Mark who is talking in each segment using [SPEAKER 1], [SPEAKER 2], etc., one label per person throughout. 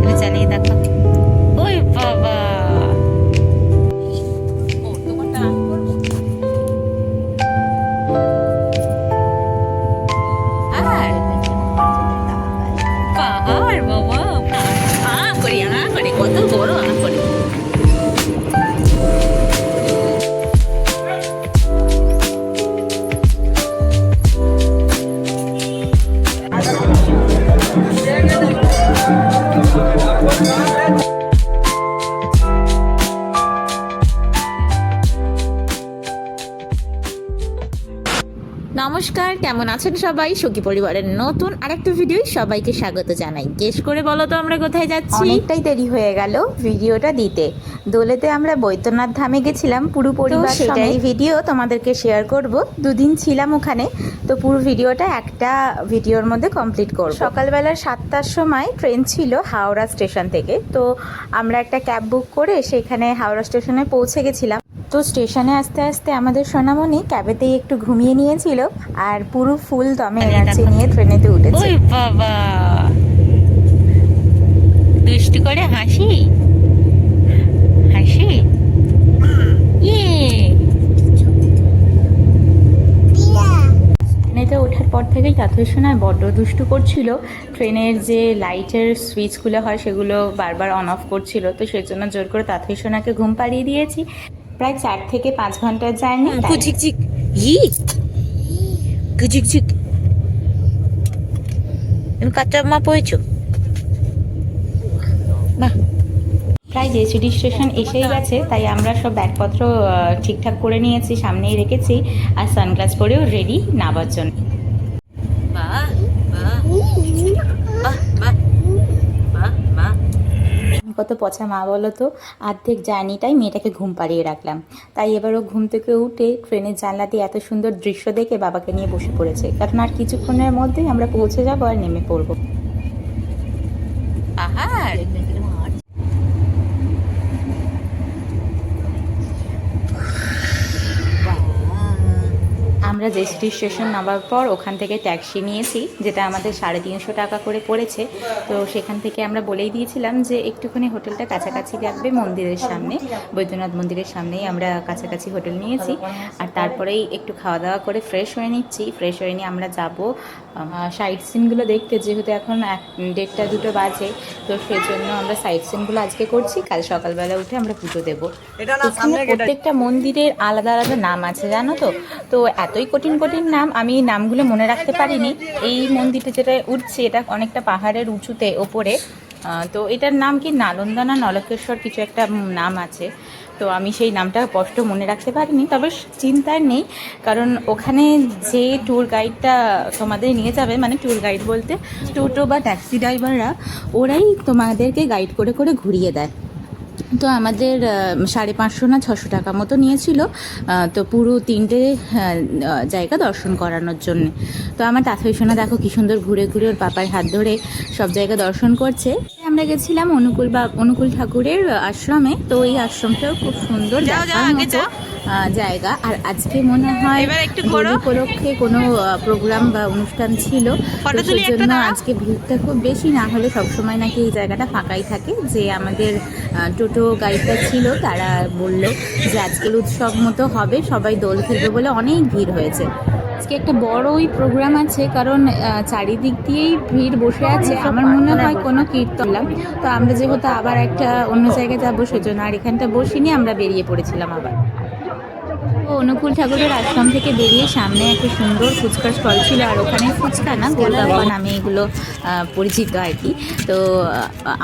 [SPEAKER 1] তুমি চালিয়ে নমস্কার কেমন আছেন সবাই? সখী পরিবারের নতুন আরেকটা ভিডিও সবাইকে স্বাগত জানাই। গেস করে বলো তো আমরা কোথায় যাচ্ছি?
[SPEAKER 2] অনেকটাই দেরি হয়ে গেল ভিডিওটা দিতে। দোলেতে আমরা বৈদ্যনাথ ধামে গেছিলাম পুরো পরিবার
[SPEAKER 1] সেটাই।
[SPEAKER 2] সেটাই ভিডিও তোমাদেরকে শেয়ার করব। দুদিন ছিলাম ওখানে তো পুরো ভিডিওটা একটা ভিডিওর মধ্যে কমপ্লিট করব। সকালবেলা সাতটার সময় ট্রেন ছিল হাওড়া স্টেশন থেকে তো আমরা একটা ক্যাব বুক করে সেখানে হাওড়া স্টেশনে পৌঁছে গেছিলাম। তো স্টেশনে আসতে আসতে আমাদের সোনামণি ক্যাবেতেই একটু ঘুমিয়ে নিয়েছিল আর পুরো ফুল দমে এনার্জি নিয়ে ট্রেনেতে উঠেছে।
[SPEAKER 1] ওই বাবা। দুষ্টু করে হাসি? হাসি? ইয়ে।
[SPEAKER 2] ট্রেনেতে ওঠার পর থেকেই তাথই শোনায় বড্ড দুষ্টু করছিল। ট্রেনের যে লাইটের সুইচগুলো হয় সেগুলো বারবার অন অফ করছিল। তো সেজন্য জোর করে সোনাকে ঘুম পাড়িয়ে দিয়েছি। প্রায় চার থেকে পাঁচ ঘণ্টার জার্নি
[SPEAKER 1] ঝিকঝিক ই ঝিকঝিক কাঁচা মা পড়েছো বাহ।
[SPEAKER 2] প্রায় জেসিডি স্টেশন এসেই গেছে তাই আমরা সব ব্যাগপত্র ঠিকঠাক করে নিয়েছি সামনেই রেখেছি আর সানগ্লাস পরেও রেডি নামার জন্য
[SPEAKER 1] বাহ বাহ বাহ বাহ বাহ বাহ
[SPEAKER 2] কত পচা মা বলো তো? অর্ধেক জার্নিটাই মেয়েটাকে ঘুম পাড়িয়ে রাখলাম। তাই এবারও ঘুম থেকে উঠে ট্রেনের জানলা দিয়ে এত সুন্দর দৃশ্য দেখে বাবাকে নিয়ে বসে পড়েছে। কারণ আর কিছুক্ষণের মধ্যেই আমরা পৌঁছে যাব আর নেমে পড়ব।
[SPEAKER 1] পাহাড়
[SPEAKER 2] আমরা জেসিডি স্টেশন নামার পর ওখান থেকে ট্যাক্সি নিয়েছি যেটা আমাদের সাড়ে তিনশো টাকা করে পড়েছে। তো সেখান থেকে আমরা বলেই দিয়েছিলাম যে একটুখানি হোটেলটা কাছাকাছি রাখবে মন্দিরের সামনে বৈদ্যনাথ মন্দিরের সামনেই আমরা কাছাকাছি হোটেল নিয়েছি। আর তারপরেই একটু খাওয়া দাওয়া করে ফ্রেশ হয়ে নিচ্ছি। ফ্রেশ হয়ে নিয়ে আমরা যাব সাইট সিনগুলো দেখতে যেহেতু এখন এক দেড়টা দুটো বাজে তো সেই জন্য আমরা সাইট সিনগুলো আজকে করছি। কাল সকালবেলা উঠে আমরা পুজো দেবো। প্রত্যেকটা মন্দিরের আলাদা আলাদা নাম আছে জানো তো? তো এতই কঠিন কঠিন নাম, আমি নামগুলো মনে রাখতে পারিনি। এই মন্দিরটা যেটা উঠছে, এটা অনেকটা পাহাড়ের উঁচুতে, ওপরে। তো এটার নাম কি নালন্দা না নলকেশ্বর কিছু একটা নাম আছে। তো আমি সেই নামটা স্পষ্ট মনে রাখতে পারিনি, তবে চিন্তার নেই, কারণ ওখানে যে ট্যুর গাইডটা তোমাদের নিয়ে যাবে মানে ট্যুর গাইড বলতে টোটো বা ট্যাক্সি ড্রাইভাররা ওরাই তোমাদেরকে গাইড করে করে ঘুরিয়ে দেয়। তো আমাদের সাড়ে পাঁচশো না ছশো টাকা মতো নিয়েছিল তো পুরো তিনটে জায়গা দর্শন করানোর জন্য। তো আমার তাথই সোনা দেখো কী সুন্দর ঘুরে ঘুরে ওর পাপার হাত ধরে সব জায়গা দর্শন করছে। আমরা গেছিলাম অনুকূল বা অনুকূল ঠাকুরের আশ্রমে তো এই আশ্রমটাও খুব সুন্দর জায়গা। আর আজকে মনে হয়
[SPEAKER 1] এবার একটু
[SPEAKER 2] দোল
[SPEAKER 1] ঘোরো।
[SPEAKER 2] উপলক্ষে কোনো প্রোগ্রাম বা অনুষ্ঠান ছিল।
[SPEAKER 1] দাঁড়াও।
[SPEAKER 2] আজকে ভিড়টা খুব বেশি না হলে সবসময় নাকি এই জায়গাটা ফাঁকাই থাকে যে আমাদের টোটো গাড়িটা ছিল। তারা বলল যে আজকের উৎসব মতো হবে সবাই দোল খেলবে বলে অনেক ভিড় হয়েছে। আজকে একটা বড়ই প্রোগ্রাম আছে কারণ চারিদিক দিয়েই ভিড় বসে আছে। আমার মনে হয় কোনো কীর্তনলাম তো আমরা যেহেতু আবার একটা অন্য জায়গায় যাব সেজন্য আর এখানটা বসিনি আমরা বেরিয়ে পড়েছিলাম আবার। তো অনুকূল ঠাকুরের আশ্রম থেকে বেরিয়ে সামনে একটা সুন্দর ফুচকার স্টল ছিল আর ওখানে ফুচকা না গোলগাপ্পা নামে এগুলো পরিচিত আর কি। তো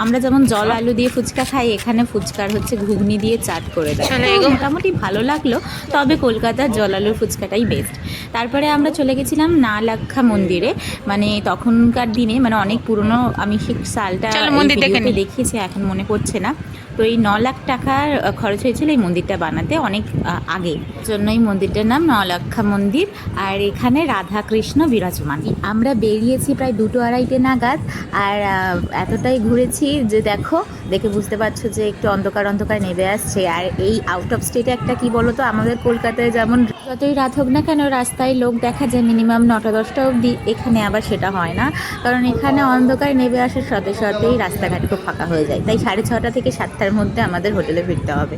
[SPEAKER 2] আমরা যেমন জল আলু দিয়ে ফুচকা খাই এখানে ফুচকার হচ্ছে ঘুগনি দিয়ে চাট করে দেয়। মোটামুটি ভালো লাগল তবে কলকাতার জল আলুর ফুচকাটাই বেস্ট তারপরে আমরা চলে গেছিলাম নালাক্ষা মন্দিরে মানে তখনকার দিনে মানে অনেক পুরনো আমি ঠিক সালটা দেখিয়েছি এখন মনে পড়ছে না। তো এই ন লাখ টাকার খরচ হয়েছিল এই মন্দিরটা বানাতে অনেক আগে। জন্য এই মন্দিরটার নাম নলাক্ষা মন্দির। আর এখানে রাধা কৃষ্ণ বিরাজমান। আমরা বেরিয়েছি প্রায় দুটো আড়াইটে নাগাদ, আর এতটাই ঘুরেছি যে দেখো, দেখে বুঝতে পারছ যে একটু অন্ধকার অন্ধকার নেমে আসছে। আর এই আউট অফ স্টেটে একটা কি বলো তো আমাদের কলকাতায় যেমন যতই রাত হোক না কেন, রাস্তায় লোক দেখা যায় মিনিমাম নটা, দশটা অবধি। এখানে আবার সেটা হয় না। কারণ এখানে অন্ধকার নেমে আসার সাথে সাথেই রাস্তাঘাট খুব ফাঁকা হয়ে যায়। তাই সাড়ে ছটা থেকে সাতটার মধ্যে আমাদের হোটেলে ফিরতে হবে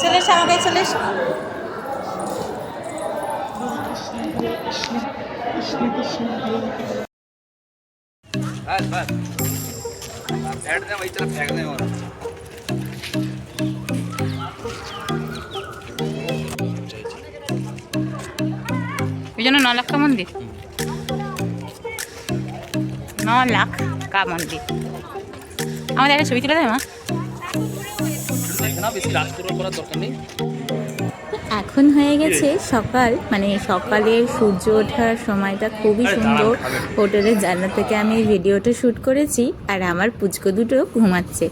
[SPEAKER 1] চলে এসো আমাকে চলে এসো
[SPEAKER 3] बस बस बैठ दे वही तरफ फेंक दे और
[SPEAKER 2] ওই জন্য ন লাখ কা মন্দির ন লাখ কা মন্দির আমাদের একটা ছবি তুলে দেয় মা।
[SPEAKER 3] বেশি রাজ করার দরকার নেই।
[SPEAKER 2] এখন হয়ে গেছে সকাল। মানে সকালে সূর্য ওঠার সময়টা খুবই সুন্দর। হোটেলের জানলা থেকে আমি ভিডিওটা শ্যুট করেছি আর আমার পুচকো দুটো ঘুমাচ্ছে।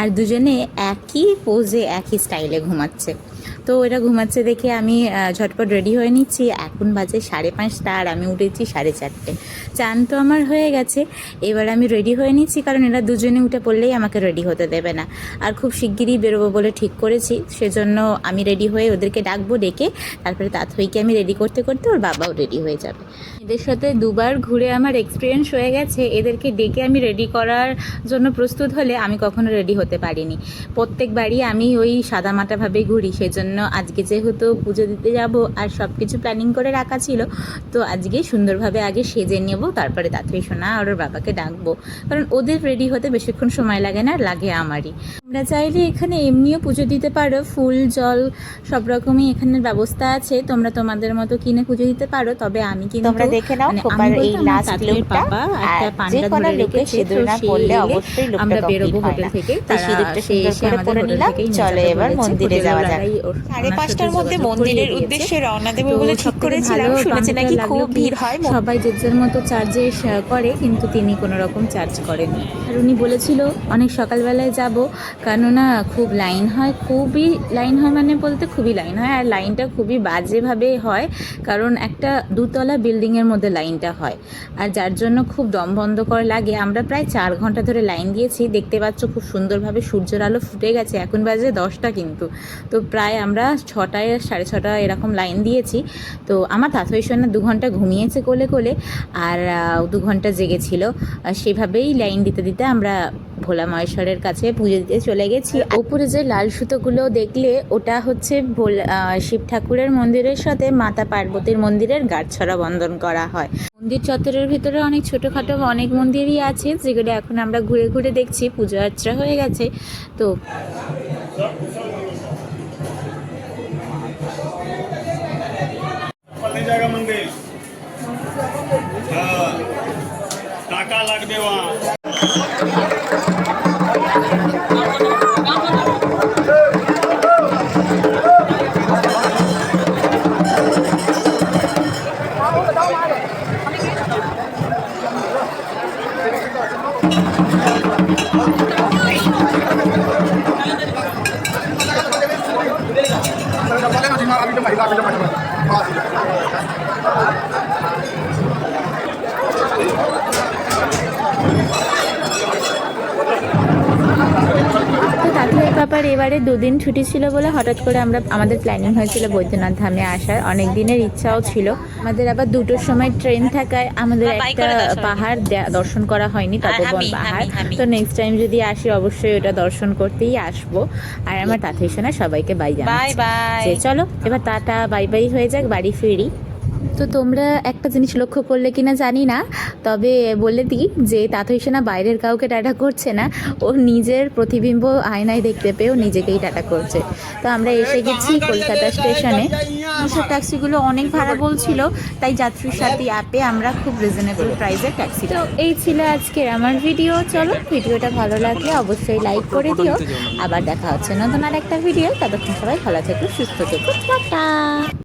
[SPEAKER 2] আর দুজনে একই পোজে একই স্টাইলে ঘুমাচ্ছে। তো ওরা ঘুমাচ্ছে দেখে আমি ঝটপট রেডি হয়ে নিচ্ছি। এখন বাজে সাড়ে পাঁচটা আর আমি উঠেছি সাড়ে চারটে। চান তো আমার হয়ে গেছে। এবার আমি রেডি হয়ে নিচ্ছি কারণ এরা দুজনে উঠে পড়লেই আমাকে রেডি হতে দেবে না। আর খুব শিগগিরই বেরোবো বলে ঠিক করেছি। সেজন্য আমি রেডি হয়ে ওদেরকে ডাকবো ডেকে, তারপরে তাঁতইকে আমি রেডি করতে করতে ওর বাবাও রেডি হয়ে যাবে। এদের সাথে দুবার ঘুরে আমার এক্সপিরিয়েন্স হয়ে গেছে। এদেরকে ডেকে আমি রেডি করার জন্য প্রস্তুত হলে আমি কখনো রেডি হতে পারিনি। প্রত্যেকবারই আমি ওই সাদামাটাভাবেই ঘুরি, সেজন্য আজকে যেহেতু পুজো দিতে যাব আর সব কিছু প্ল্যানিং করে রাখা ছিল, তো আজকে সুন্দরভাবে আগে সেজে নেব, তারপরে তাঁতই শোনা আর ওর বাবাকে ডাকবো। কারণ ওদের রেডি হতে বেশিক্ষণ সময় লাগে না লাগে আমারই। তোমরা চাইলে এখানে এমনিও পুজো দিতে পারো ফুল জল সব রকমই এখানের ব্যবস্থা আছে। তোমরা তোমাদের মতো কিনে পুজো দিতে পারো তবে আমি কিন্তু
[SPEAKER 1] তোমরা দেখে নাও
[SPEAKER 2] মানে
[SPEAKER 1] খোপার এই লাস্ট লুকটা
[SPEAKER 2] একটা পান্ডা ধরে
[SPEAKER 1] লুকে
[SPEAKER 2] রেখেছে, তো
[SPEAKER 1] না
[SPEAKER 2] সে
[SPEAKER 1] পড়লে অবশ্যই লুকটা
[SPEAKER 2] আমরা বেরোবো হোটেল থেকে।
[SPEAKER 1] সিঁদুরটা সুন্দর করে পরে নিলাম চলো এবার মন্দিরে যাওয়া যাক। সাড়ে পাঁচটার মধ্যে মন্দিরের উদ্দেশ্যে রওনা দেবো বলে ঠিক করেছিলাম শুনেছি নাকি খুব ভিড় হয়
[SPEAKER 2] সবাই যে যার মতো চার্জে করে কিন্তু তিনি কোনো রকম চার্জ করেনি আর উনি বলেছিল অনেক সকালবেলায় যাব কেননা খুব লাইন হয়, খুবই লাইন হয় মানে বলতে খুবই লাইন হয় আর লাইনটা খুবই বাজেভাবে হয় কারণ একটা দুতলা বিল্ডিংয়ের মধ্যে লাইনটা হয়। আর যার জন্য খুব দম বন্ধ লাগে। আমরা প্রায় চার ঘণ্টা ধরে লাইন দিয়েছি। দেখতে পাচ্ছ খুব সুন্দরভাবে সূর্যের আলো ফুটে গেছে। এখন বাজে দশটা কিন্তু। তো প্রায় আমরা ছটায়, সাড়ে ছটা এরকম লাইন দিয়েছি। তো আমার তাঁতই সোনা দু ঘণ্টা ঘুমিয়েছে কোলে কোলে। আর দু ঘণ্টা জেগেছিল। সেভাবেই লাইন দিতে দিতে আমরা ভোলা মহেশ্বরের কাছে পুজো দিতে চলে গেছি। উপরে যে লাল সুতোগুলো দেখলে, ওটা হচ্ছে ভোলা শিব ঠাকুরের মন্দিরের সাথে মাতা পার্বতীর মন্দিরের গাছছড়া বন্ধন করা হয়। মন্দির চত্বরের ভিতরে অনেক ছোটোখাটো অনেক মন্দিরই আছে, যেগুলো এখন আমরা ঘুরে ঘুরে দেখছি, পুজো আর্চা হয়ে গেছে। তো Thank you. ব্যাপার এবারে দুদিন ছুটি ছিল বলে হঠাৎ করে আমরা আমাদের প্ল্যানিং হয়েছিল বৈদ্যনাথ ধামে আসার। অনেক দিনের ইচ্ছাও ছিল। আমাদের আবার দুটোর সময় ট্রেন থাকায় আমাদের
[SPEAKER 1] হ্যাঁ,
[SPEAKER 2] একটা পাহাড় দর্শন করা হয়নি তপবন পাহাড়। তো নেক্সট টাইম যদি আসি অবশ্যই ওটা দর্শন করতেই আসব। আর আমার তাঁতই শোনা সবাইকে বাই
[SPEAKER 1] বাই
[SPEAKER 2] জানাচ্ছি চলো এবার টাটা বাই বাই হয়ে যাক বাড়ি ফিরি। তো তোমরা একটা জিনিস লক্ষ্য করলে কিনা জানি না তবে বলে দিই যে তাঁতই সেনা বাইরের কাউকে টাটা করছে না ও নিজের প্রতিবিম্ব আয়নায় দেখতে পেয়েও নিজেকেই টাটা করছে। তো আমরা এসে গেছি কলকাতা স্টেশনে। সব ট্যাক্সিগুলো অনেক ভাড়া বলছিল তাই যাত্রীর সাথী অ্যাপে আমরা খুব রিজনেবল প্রাইসে ট্যাক্সি তো এই ছিল আজকের আমার ভিডিও চলো ভিডিওটা ভালো লাগলে অবশ্যই লাইক করে দিও। আবার দেখা হচ্ছে নতুন আর একটা ভিডিও ততক্ষণ সবাই ভালো থেকো সুস্থ থেকো। টাটা।